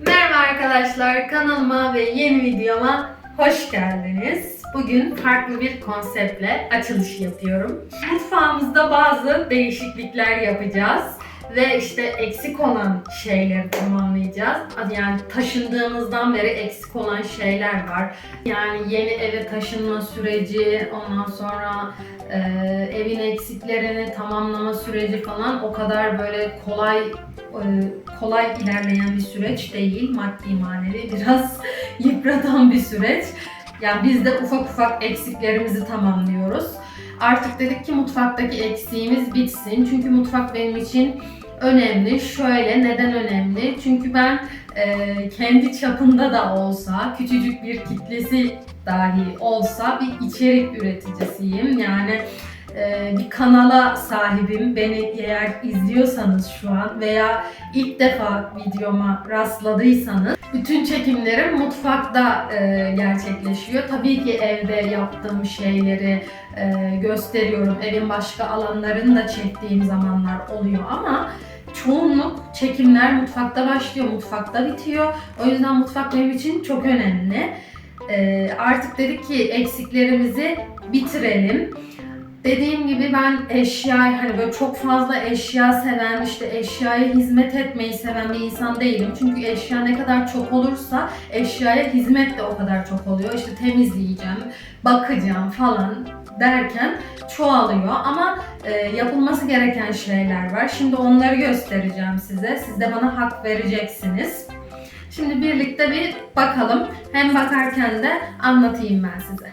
Merhaba arkadaşlar, kanalıma ve yeni videoma hoş geldiniz. Bugün farklı bir konseptle açılış yapıyorum. Mutfağımızda bazı değişiklikler yapacağız ve işte eksik olan şeyleri tamamlayacağız. Yani taşındığımızdan beri eksik olan şeyler var. Yani yeni eve taşınma süreci, ondan sonra e, evin eksiklerini tamamlama süreci falan o kadar böyle kolay e, kolay ilerleyen bir süreç değil. Maddi manevi biraz yıpratan bir süreç. Yani biz de ufak ufak eksiklerimizi tamamlıyoruz. Artık dedik ki mutfaktaki eksiğimiz bitsin. Çünkü mutfak benim için önemli. Şöyle neden önemli? Çünkü ben e, kendi çapında da olsa, küçücük bir kitlesi dahi olsa bir içerik üreticisiyim. Yani e, bir kanala sahibim. Beni eğer izliyorsanız şu an veya ilk defa videoma rastladıysanız bütün çekimlerim mutfakta e, gerçekleşiyor. Tabii ki evde yaptığım şeyleri e, gösteriyorum. Evin başka alanlarını da çektiğim zamanlar oluyor ama çoğunluk çekimler mutfakta başlıyor, mutfakta bitiyor. O yüzden mutfak benim için çok önemli. E, artık dedik ki eksiklerimizi bitirelim. Dediğim gibi ben eşya hani böyle çok fazla eşya seven işte eşyaya hizmet etmeyi seven bir insan değilim. Çünkü eşya ne kadar çok olursa eşyaya hizmet de o kadar çok oluyor. İşte temizleyeceğim, bakacağım falan derken çoğalıyor ama e, yapılması gereken şeyler var. Şimdi onları göstereceğim size. Siz de bana hak vereceksiniz. Şimdi birlikte bir bakalım. Hem bakarken de anlatayım ben size.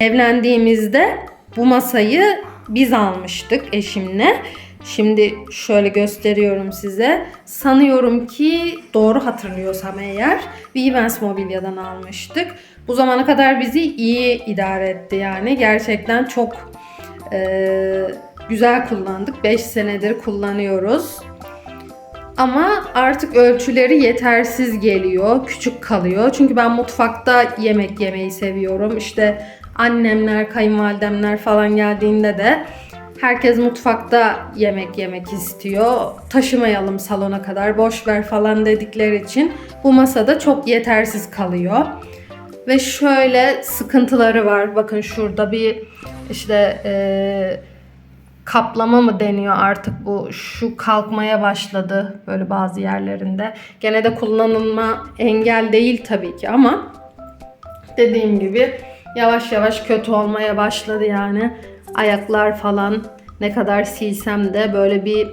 Evlendiğimizde bu masayı biz almıştık eşimle. Şimdi şöyle gösteriyorum size. Sanıyorum ki doğru hatırlıyorsam eğer bir Mobilya'dan almıştık. Bu zamana kadar bizi iyi idare etti yani. Gerçekten çok e, güzel kullandık. 5 senedir kullanıyoruz. Ama artık ölçüleri yetersiz geliyor, küçük kalıyor. Çünkü ben mutfakta yemek yemeyi seviyorum. İşte annemler, kayınvalidemler falan geldiğinde de herkes mutfakta yemek yemek istiyor. Taşımayalım salona kadar, boş ver falan dedikleri için bu masada çok yetersiz kalıyor. Ve şöyle sıkıntıları var. Bakın şurada bir işte eee kaplama mı deniyor artık bu şu kalkmaya başladı böyle bazı yerlerinde. Gene de kullanılma engel değil tabii ki ama dediğim gibi yavaş yavaş kötü olmaya başladı yani. Ayaklar falan ne kadar silsem de böyle bir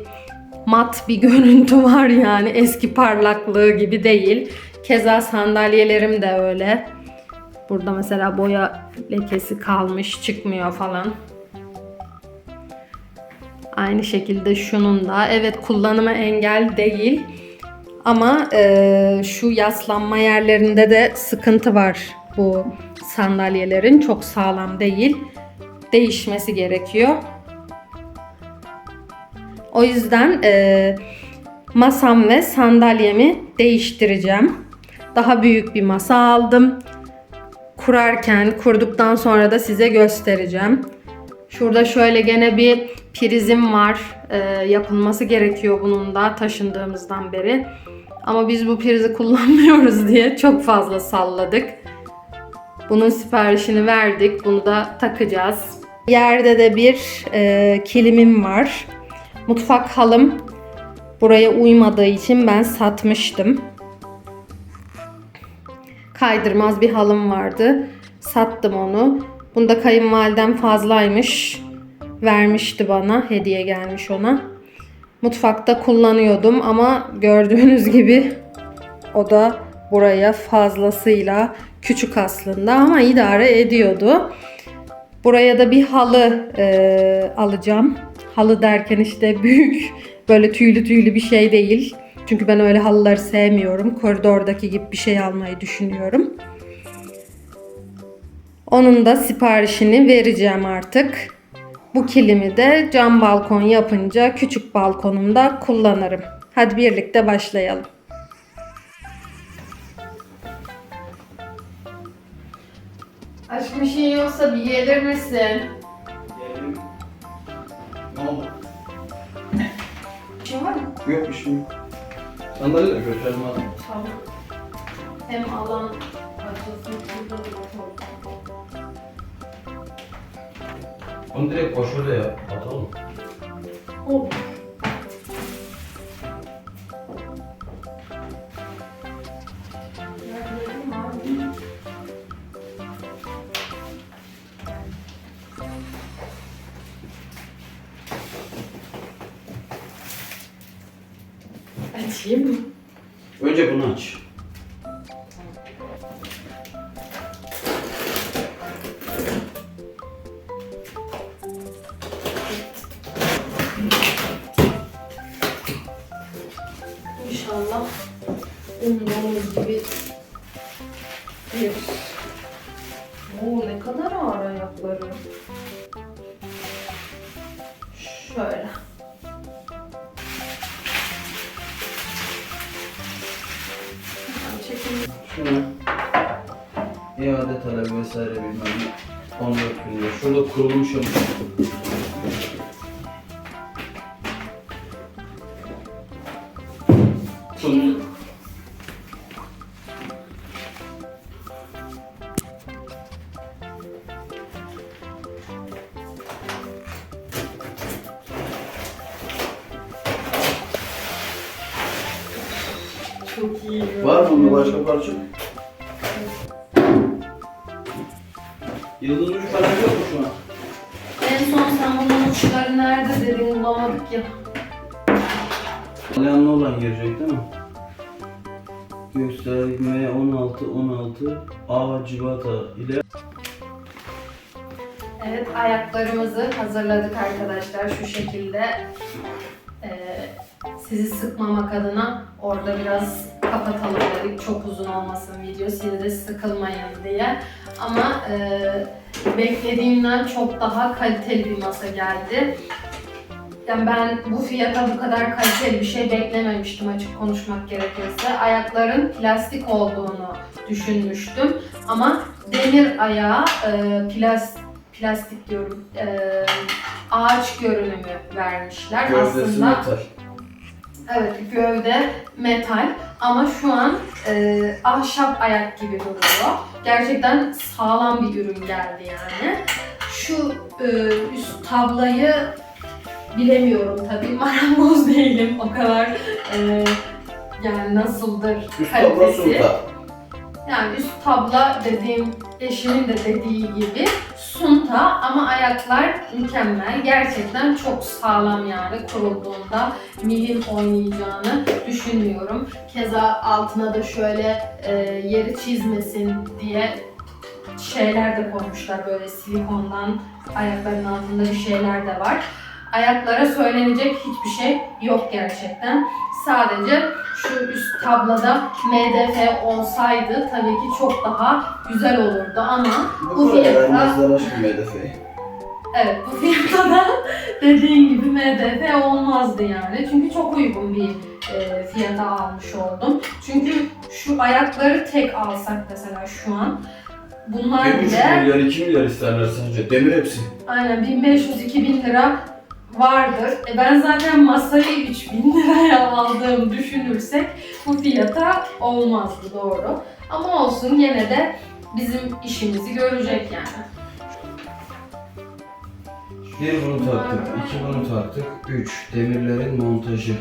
mat bir görüntü var yani eski parlaklığı gibi değil. Keza sandalyelerim de öyle. Burada mesela boya lekesi kalmış çıkmıyor falan. Aynı şekilde şunun da evet kullanıma engel değil ama e, şu yaslanma yerlerinde de sıkıntı var bu sandalyelerin çok sağlam değil değişmesi gerekiyor. O yüzden e, masam ve sandalyemi değiştireceğim. Daha büyük bir masa aldım. Kurarken, kurduktan sonra da size göstereceğim. Şurada şöyle gene bir prizim var. Ee, yapılması gerekiyor bunun da taşındığımızdan beri. Ama biz bu prizi kullanmıyoruz diye çok fazla salladık. Bunun siparişini verdik. Bunu da takacağız. Yerde de bir e, kilimim var. Mutfak halım buraya uymadığı için ben satmıştım. Kaydırmaz bir halım vardı. Sattım onu. Bunda kayınvalidem fazlaymış. Vermişti bana. Hediye gelmiş ona. Mutfakta kullanıyordum ama gördüğünüz gibi o da buraya fazlasıyla küçük aslında ama idare ediyordu. Buraya da bir halı e, alacağım. Halı derken işte büyük böyle tüylü tüylü bir şey değil. Çünkü ben öyle halıları sevmiyorum. Koridordaki gibi bir şey almayı düşünüyorum. Onun da siparişini vereceğim artık. Bu kilimi de cam balkon yapınca küçük balkonumda kullanırım. Hadi birlikte başlayalım. Aşkım bir şey yoksa bir gelir misin? Geldim. Ne oldu? Bir şey var mı? Yok bir şey yok. Sandalye de götürelim abi. Tamam. Hem alan açılsın. Onu direkt yap. Atalım. Olur. Açayım talebi vesaire bilmem ne. 14 bin lira. Şurada kurulmuş ama. Tut. A civata ile Evet ayaklarımızı hazırladık arkadaşlar şu şekilde. Ee, sizi sıkmamak adına orada biraz kapatalım dedik. Çok uzun olmasın video siz de sıkılmayın diye. Ama e, beklediğimden çok daha kaliteli bir masa geldi. Yani ben bu fiyata bu kadar kaliteli bir şey beklememiştim açık konuşmak gerekirse. Ayakların plastik olduğunu düşünmüştüm. Ama demir ayağı e, plas, plastik diyorum, e, ağaç görünümü vermişler. gövdesi Aslında metal. Evet gövde metal ama şu an e, ahşap ayak gibi duruyor. Gerçekten sağlam bir ürün geldi yani. Şu e, üst tablayı bilemiyorum tabii. Marangoz değilim o kadar e, yani nasıldır Üst kalitesi. sulta. Yani üst tabla dediğim eşimin de dediği gibi sunta ama ayaklar mükemmel. Gerçekten çok sağlam yani kurulduğunda milim oynayacağını düşünmüyorum. Keza altına da şöyle e, yeri çizmesin diye şeyler de koymuşlar böyle silikondan ayakların altında bir şeyler de var. Ayaklara söylenecek hiçbir şey yok gerçekten. Sadece şu üst tablada MDF olsaydı tabii ki çok daha güzel olurdu ama Bu HDF'yi. evet bu fiyatta da dediğin gibi MDF olmazdı yani. Çünkü çok uygun bir e, fiyata almış oldum. Çünkü şu ayakları tek alsak mesela şu an bunlar 1,5 bile milyar 2 milyar isterler sadece. Demir hepsi. aynen 1500-2000 lira vardır. E ben zaten masayı 3000 liraya aldığımı düşünürsek bu fiyata olmazdı doğru. Ama olsun gene de bizim işimizi görecek yani. Bir bunu taktık, iki bunu taktık, üç demirlerin montajı.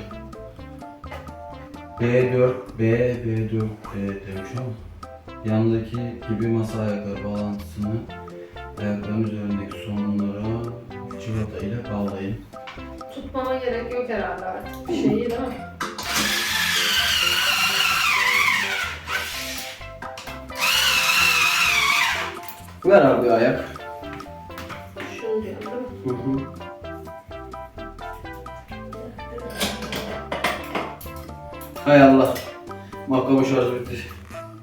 B4, B, B4, B demiş ama yandaki gibi masa ayakları bağlantısını ayakların üzerindeki sonlara cıvata ile bağlayın. Tutmama gerek yok herhalde artık bir şeyi değil mi? Ver abi ayak. Şunu diyorum. Hı hı. Hay Allah. Makamı şarj bitti.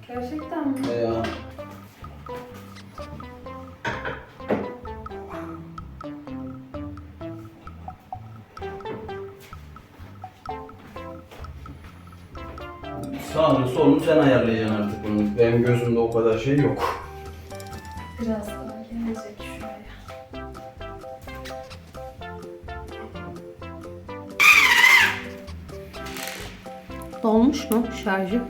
Gerçekten mi? Hay Sağını solunu sen ayarlayacaksın artık bunu. Benim gözümde o kadar şey yok. Biraz daha gelecek şuraya. Dolmuş mu şarjı?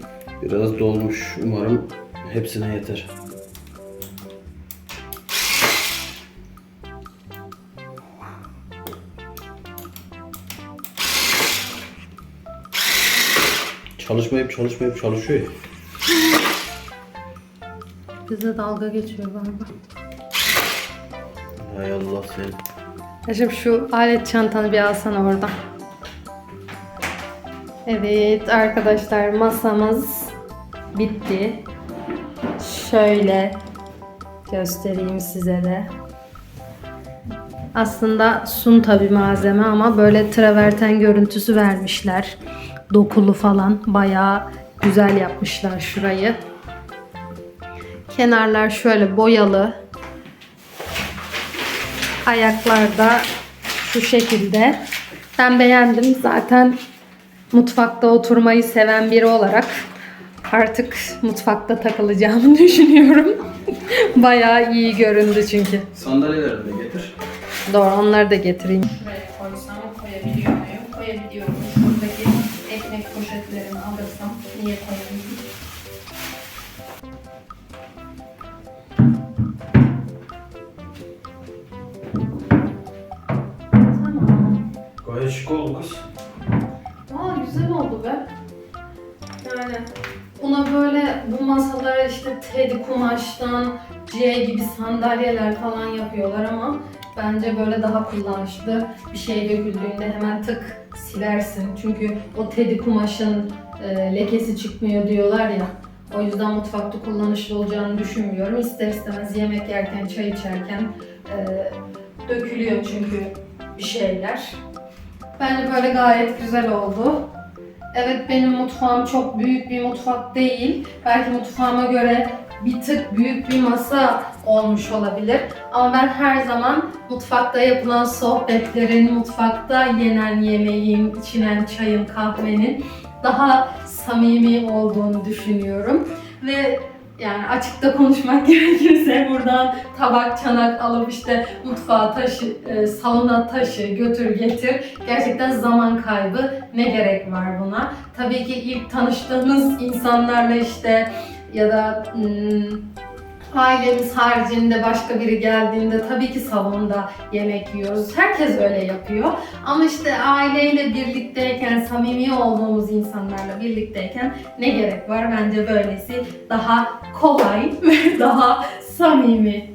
Biraz dolmuş. Umarım hepsine yeter. Çalışmayıp çalışmayıp çalışıyor ya. Bize dalga geçiyor galiba. Hay Allah seni. Aşkım şu alet çantanı bir alsana oradan. Evet arkadaşlar masamız bitti. Şöyle göstereyim size de. Aslında sun tabi malzeme ama böyle traverten görüntüsü vermişler. Dokulu falan bayağı güzel yapmışlar şurayı. Kenarlar şöyle boyalı. Ayaklar da şu şekilde. Ben beğendim. Zaten mutfakta oturmayı seven biri olarak artık mutfakta takılacağımı düşünüyorum. Bayağı iyi göründü çünkü. Sandalyeleri de getir. Doğru onları da getireyim. Şuraya koysam? Koyabiliyorum. Tedi kumaştan C gibi sandalyeler falan yapıyorlar ama bence böyle daha kullanışlı bir şey döküldüğünde hemen tık silersin. Çünkü o tedi kumaşın e, lekesi çıkmıyor diyorlar ya. O yüzden mutfakta kullanışlı olacağını düşünmüyorum. İster istemez yemek yerken, çay içerken e, dökülüyor çünkü bir şeyler. Bence böyle gayet güzel oldu. Evet benim mutfağım çok büyük bir mutfak değil. Belki mutfağıma göre bir tık büyük bir masa olmuş olabilir. Ama ben her zaman mutfakta yapılan sohbetlerin, mutfakta yenen yemeğin, içilen çayın, kahvenin daha samimi olduğunu düşünüyorum. Ve yani açıkta konuşmak gerekirse buradan tabak, çanak alıp işte mutfağa taşı, e, salona taşı, götür getir. Gerçekten zaman kaybı. Ne gerek var buna? Tabii ki ilk tanıştığımız insanlarla işte ya da hmm, ailemiz haricinde başka biri geldiğinde tabii ki salonda yemek yiyoruz. Herkes öyle yapıyor. Ama işte aileyle birlikteyken, samimi olduğumuz insanlarla birlikteyken ne gerek var? Bence böylesi daha kolay ve daha samimi.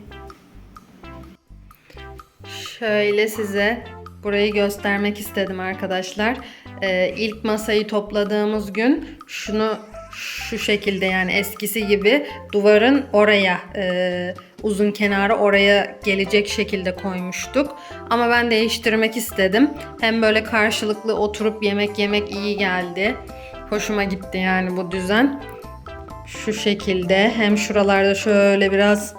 Şöyle size burayı göstermek istedim arkadaşlar. Ee, ilk masayı topladığımız gün şunu şu şekilde yani eskisi gibi duvarın oraya e, uzun kenarı oraya gelecek şekilde koymuştuk. Ama ben değiştirmek istedim. Hem böyle karşılıklı oturup yemek yemek iyi geldi. Hoşuma gitti yani bu düzen. Şu şekilde hem şuralarda şöyle biraz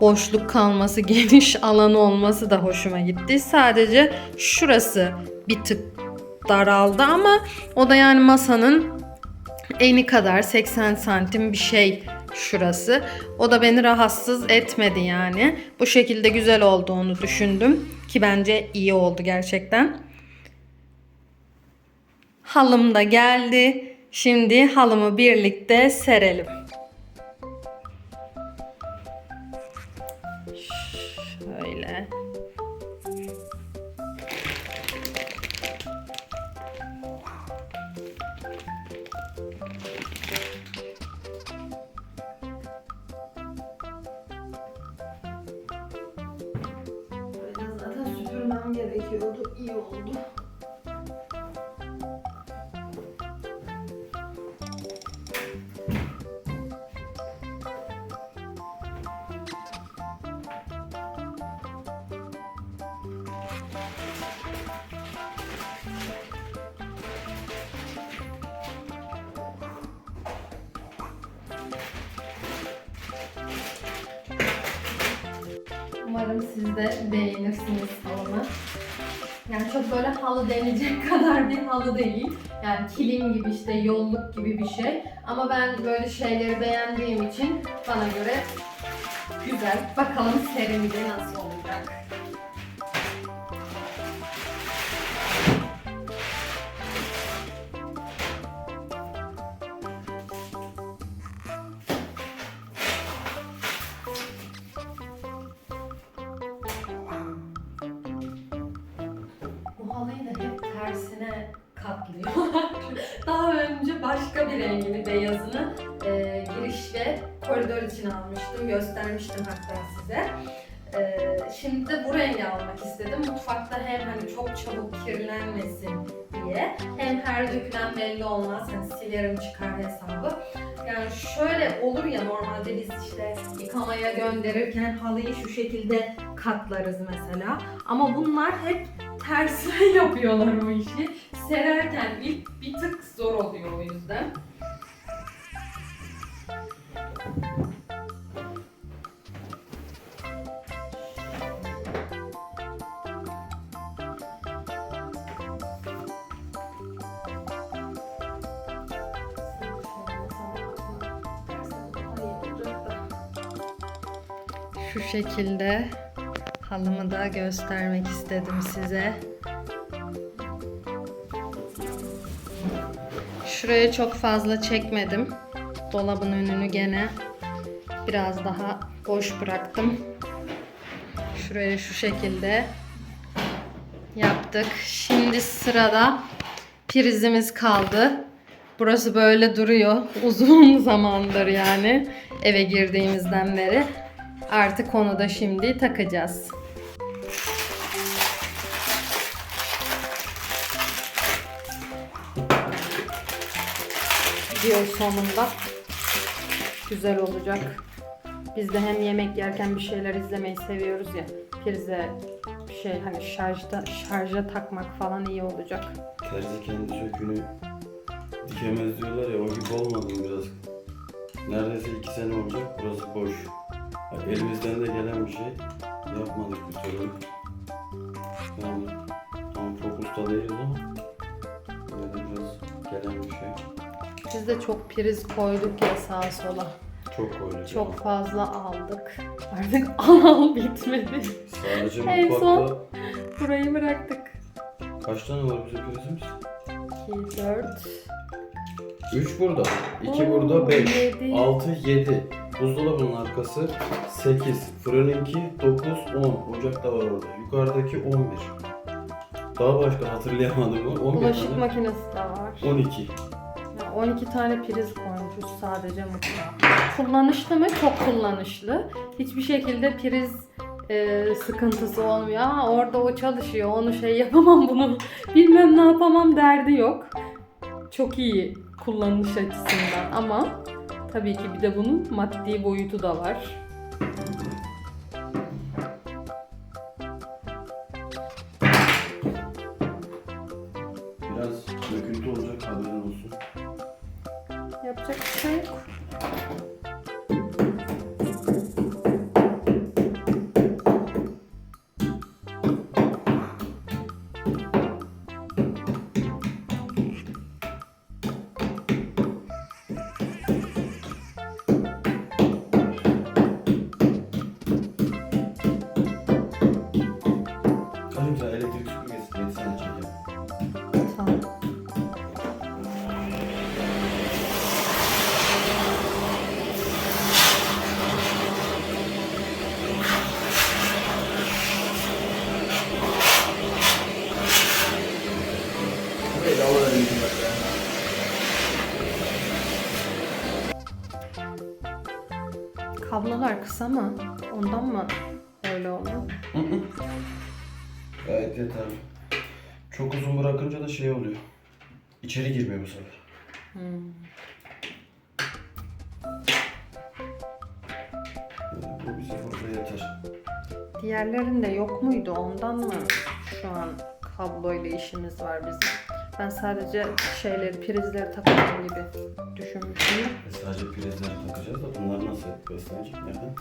boşluk kalması, geniş alanı olması da hoşuma gitti. Sadece şurası bir tık daraldı ama o da yani masanın eni kadar 80 santim bir şey şurası. O da beni rahatsız etmedi yani. Bu şekilde güzel olduğunu düşündüm ki bence iyi oldu gerçekten. Halım da geldi. Şimdi halımı birlikte serelim. Oldu. Umarım siz de beğenirsiniz halımı. Çok böyle halı denecek kadar bir halı değil. Yani kilim gibi işte yolluk gibi bir şey. Ama ben böyle şeyleri beğendiğim için bana göre güzel. Bakalım serimde nasıl olacak. Göstermiştim hatta size. E, şimdi de bu rengi almak istedim. Mutfakta hem hani çok çabuk kirlenmesin diye hem her dökülen belli olmaz. Hani silerim çıkar hesabı. Yani şöyle olur ya normalde biz işte yıkamaya gönderirken halıyı şu şekilde katlarız mesela. Ama bunlar hep tersine yapıyorlar o işi. Sererken ilk bir tık zor oluyor o yüzden. Şekilde halımı da göstermek istedim size. Şuraya çok fazla çekmedim. Dolabın önünü gene biraz daha boş bıraktım. Şuraya şu şekilde yaptık. Şimdi sırada prizimiz kaldı. Burası böyle duruyor. Uzun zamandır yani eve girdiğimizden beri. Artık onu da şimdi takacağız. Video sonunda güzel olacak. Biz de hem yemek yerken bir şeyler izlemeyi seviyoruz ya. Prize şey hani şarjda şarja takmak falan iyi olacak. Terzi kendi sökünü dikemez diyorlar ya o gibi olmadı biraz? Neredeyse iki sene olacak burası boş. Elimizden de gelen bir şey yapmadık bir türlü. Yani tam çok usta değiliz ama böyle biraz gelen bir şey. Biz de çok priz koyduk ya sağa sola. Çok koyduk. Çok fazla aldık. Artık al al bitmedi. Sadece En son- Burayı bıraktık. kaç tane var bizim prizimiz? 2, 4, 3 burada, 2 Oo, burada, 5, yedi. 6, 7. Buzdolabının arkası 8, fırınınki 9, 10. Ocak da var orada. Yukarıdaki 11. Daha başka hatırlayamadım mı? 11 bulaşık tane. makinesi de var. 12. Ya 12 tane priz koymuşuz sadece mutfağa. Kullanışlı mı? Çok kullanışlı. Hiçbir şekilde priz e, sıkıntısı olmuyor. Aa, orada o çalışıyor, onu şey yapamam bunu, bilmem ne yapamam derdi yok. Çok iyi kullanış açısından ama tabii ki bir de bunun maddi boyutu da var. Biraz döküntü olacak haberin olsun. Yapacak bir şey yok. Kısa mı? Ondan mı öyle oldu? Gayet yeterli. Çok uzun bırakınca da şey oluyor. İçeri girmiyor bu sefer. Hmm. Yani bu bize burada yeter. Diğerlerinde yok muydu? Ondan mı şu an kabloyla işimiz var bizim? Ben sadece şeyleri, prizleri takacağım gibi düşünmüştüm. E sadece prizleri takacağız da bunlar nasıl beslenecek? Nereden?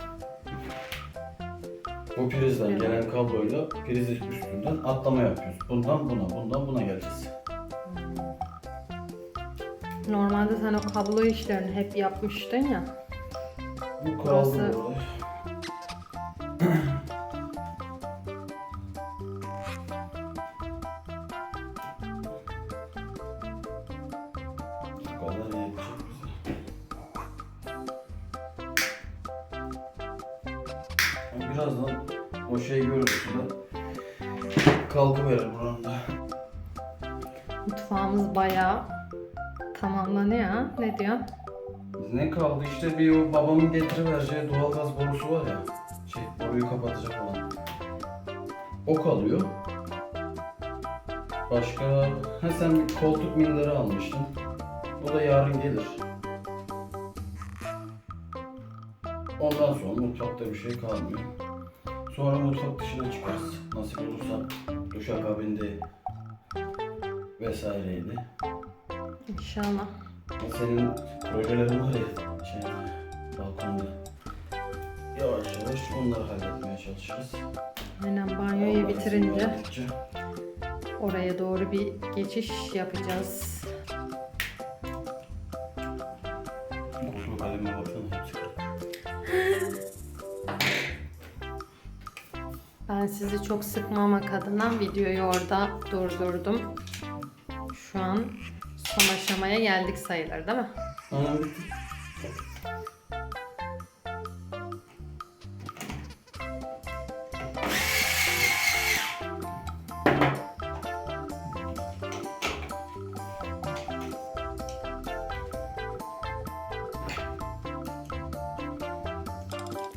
Bu prizden Evet. gelen kabloyla prizin üstünden atlama yapıyoruz. Bundan buna, bundan buna geleceğiz. Normalde sen o kablo işlerini hep yapmıştın ya. Bu Burası- Birazdan o şey görüntüsü de kalkıverir buranın da. Mutfağımız bayağı tamamlanıyor ha. Ne diyor? Ne kaldı işte bir o babamın getirivereceği doğalgaz borusu var ya. Şey boruyu kapatacak olan. O kalıyor. Başka... Ha sen bir koltuk minderi almıştın. O da yarın gelir. Ondan sonra mutfakta bir şey kalmıyor. Sonra mutfak dışına çıkarız. Nasip olursa duşakabinde vesaireydi. İnşallah. Senin projelerin var ya şey, balkonda. Yavaş yavaş onları halletmeye çalışırız. Aynen banyoyu bitirince oraya doğru bir geçiş yapacağız. Sizi çok sıkmamak adına videoyu orada durdurdum. Şu an son aşamaya geldik sayılır değil mi? Anam bitti.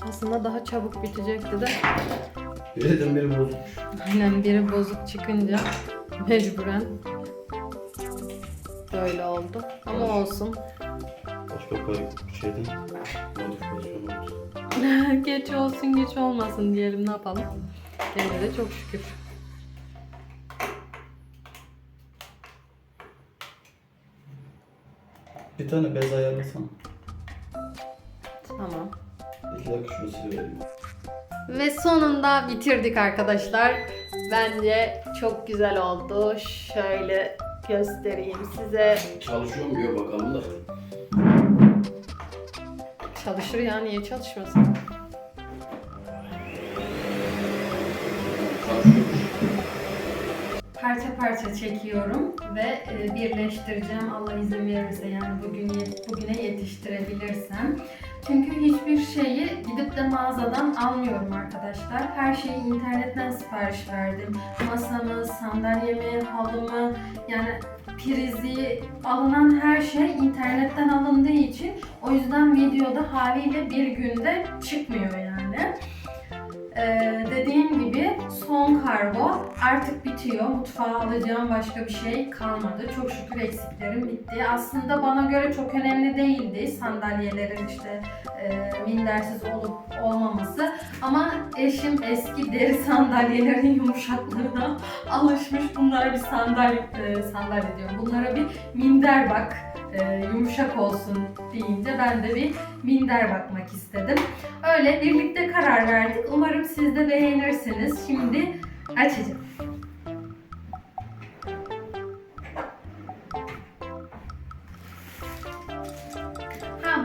Aslında daha çabuk bitecekti de Birden biri bozulmuş. aynen biri bozuk çıkınca mecburen böyle oldu. Ama olsun. Başka bir şeyden modifikasyon oldu. geç olsun geç olmasın diyelim ne yapalım. Gene de çok şükür. Bir tane bez ayarlasana. Tamam. İki dakika şunu silivereyim. Ve sonunda bitirdik arkadaşlar. Bence çok güzel oldu. Şöyle göstereyim size. Çalışıyor mu diyor bakalım da. Çalışır ya niye çalışmasın? Parça parça çekiyorum ve e, birleştireceğim Allah izin verirse yani bugün bugüne yetiştirebilirsem. Çünkü hiçbir şeyi gidip de mağazadan almıyorum arkadaşlar. Her şeyi internetten sipariş verdim. Masamı, sandalyemi, halımı yani prizi alınan her şey internetten alındığı için o yüzden videoda haliyle bir günde çıkmıyor yani. Ee, dediğim gibi son kargo artık bitiyor. Mutfağa alacağım başka bir şey kalmadı. Çok şükür eksiklerim bitti. Aslında bana göre çok önemli değildi sandalyelerin işte e, mindersiz olup olmaması. Ama eşim eski deri sandalyelerin yumuşaklığına alışmış. Bunlara bir sandalye, e, sandalye diyorum. Bunlara bir minder bak e, yumuşak olsun deyince ben de bir minder bakmak istedim. Öyle birlikte karar verdik. Umarım siz de beğenirsiniz. Şimdi açacağım.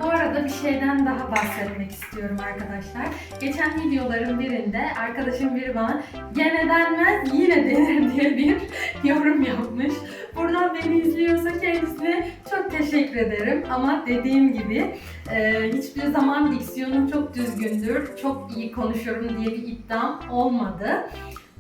Bu arada bir şeyden daha bahsetmek istiyorum arkadaşlar. Geçen videoların birinde arkadaşım biri bana gene denmez yine denir diye bir yorum yapmış. Buradan beni izliyorsa kendisine çok teşekkür ederim. Ama dediğim gibi e, hiçbir zaman diksiyonum çok düzgündür, çok iyi konuşuyorum diye bir iddiam olmadı.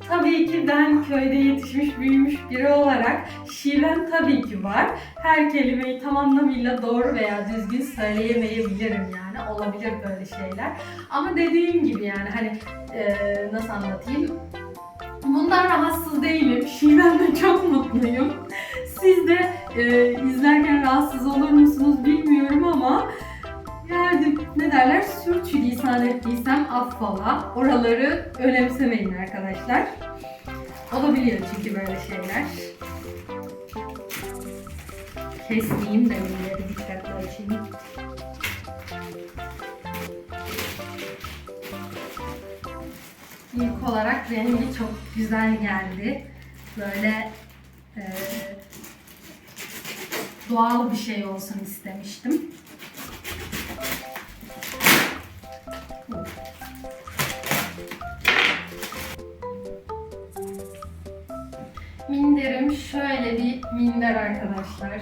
Tabii ki ben köyde yetişmiş, büyümüş biri olarak şivem tabii ki var. Her kelimeyi tam anlamıyla doğru veya düzgün söyleyemeyebilirim yani. Olabilir böyle şeyler. Ama dediğim gibi yani hani e, nasıl anlatayım? Bundan rahatsız değilim. Şivemle çok mutluyum. Siz de e, izlerken rahatsız olur musunuz bilmiyorum ama yani ne derler sürçülisan ettiysem affola. Oraları önemsemeyin arkadaşlar. Olabiliyor çünkü böyle şeyler. Kesmeyeyim de dikkatli açayım. İlk olarak rengi çok güzel geldi. Böyle e, doğal bir şey olsun istemiştim. Minderim şöyle bir minder arkadaşlar.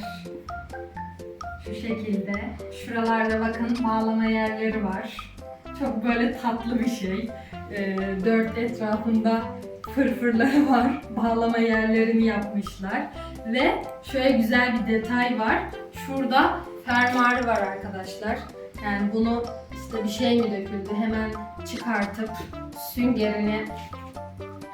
Şu şekilde. Şuralarda bakın bağlama yerleri var. Çok böyle tatlı bir şey. Ee, dört etrafında fırfırları var. Bağlama yerlerini yapmışlar. Ve şöyle güzel bir detay var. Şurada fermuarı var arkadaşlar. Yani bunu işte bir şey mi döküldü hemen çıkartıp süngerini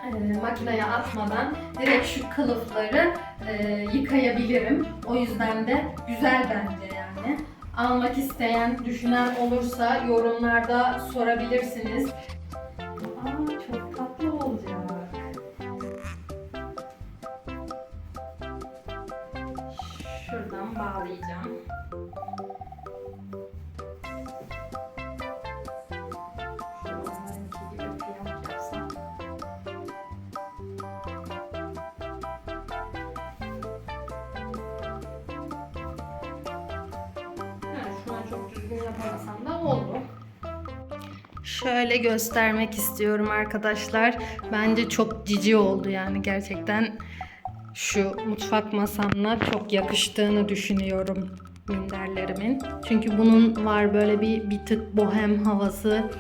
e, makineye atmadan direkt şu kılıfları e, yıkayabilirim. O yüzden de güzel bence yani. Almak isteyen, düşünen olursa yorumlarda sorabilirsiniz. Aa, çok tatlı olacak. Düzgün yapamasam da oldu. Şöyle göstermek istiyorum arkadaşlar. Bence çok cici oldu yani gerçekten şu mutfak masamla çok yakıştığını düşünüyorum minderlerimin. Çünkü bunun var böyle bir bir tık bohem havası.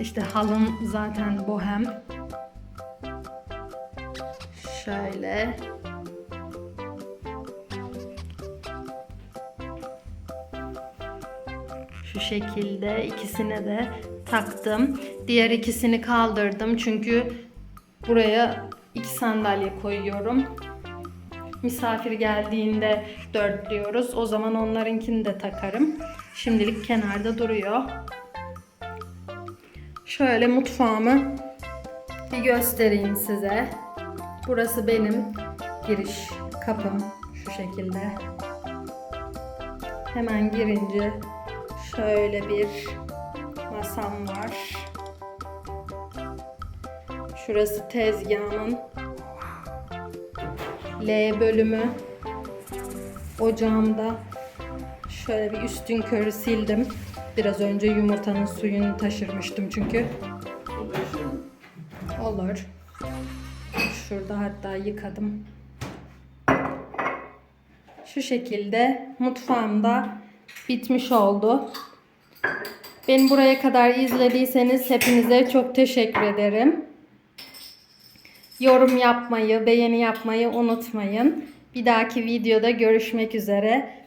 İşte halım zaten bohem. Şöyle. Şu şekilde ikisine de taktım. Diğer ikisini kaldırdım çünkü buraya iki sandalye koyuyorum. Misafir geldiğinde dörtlüyoruz. O zaman onlarınkini de takarım. Şimdilik kenarda duruyor. Şöyle mutfağımı bir göstereyim size. Burası benim giriş kapım şu şekilde. Hemen girince şöyle bir masam var. Şurası tezgahımın L bölümü. Ocağımda şöyle bir üstün körü sildim. Biraz önce yumurtanın suyunu taşırmıştım çünkü. Olur. Şurada hatta yıkadım. Şu şekilde mutfağımda bitmiş oldu. Beni buraya kadar izlediyseniz hepinize çok teşekkür ederim. Yorum yapmayı, beğeni yapmayı unutmayın. Bir dahaki videoda görüşmek üzere.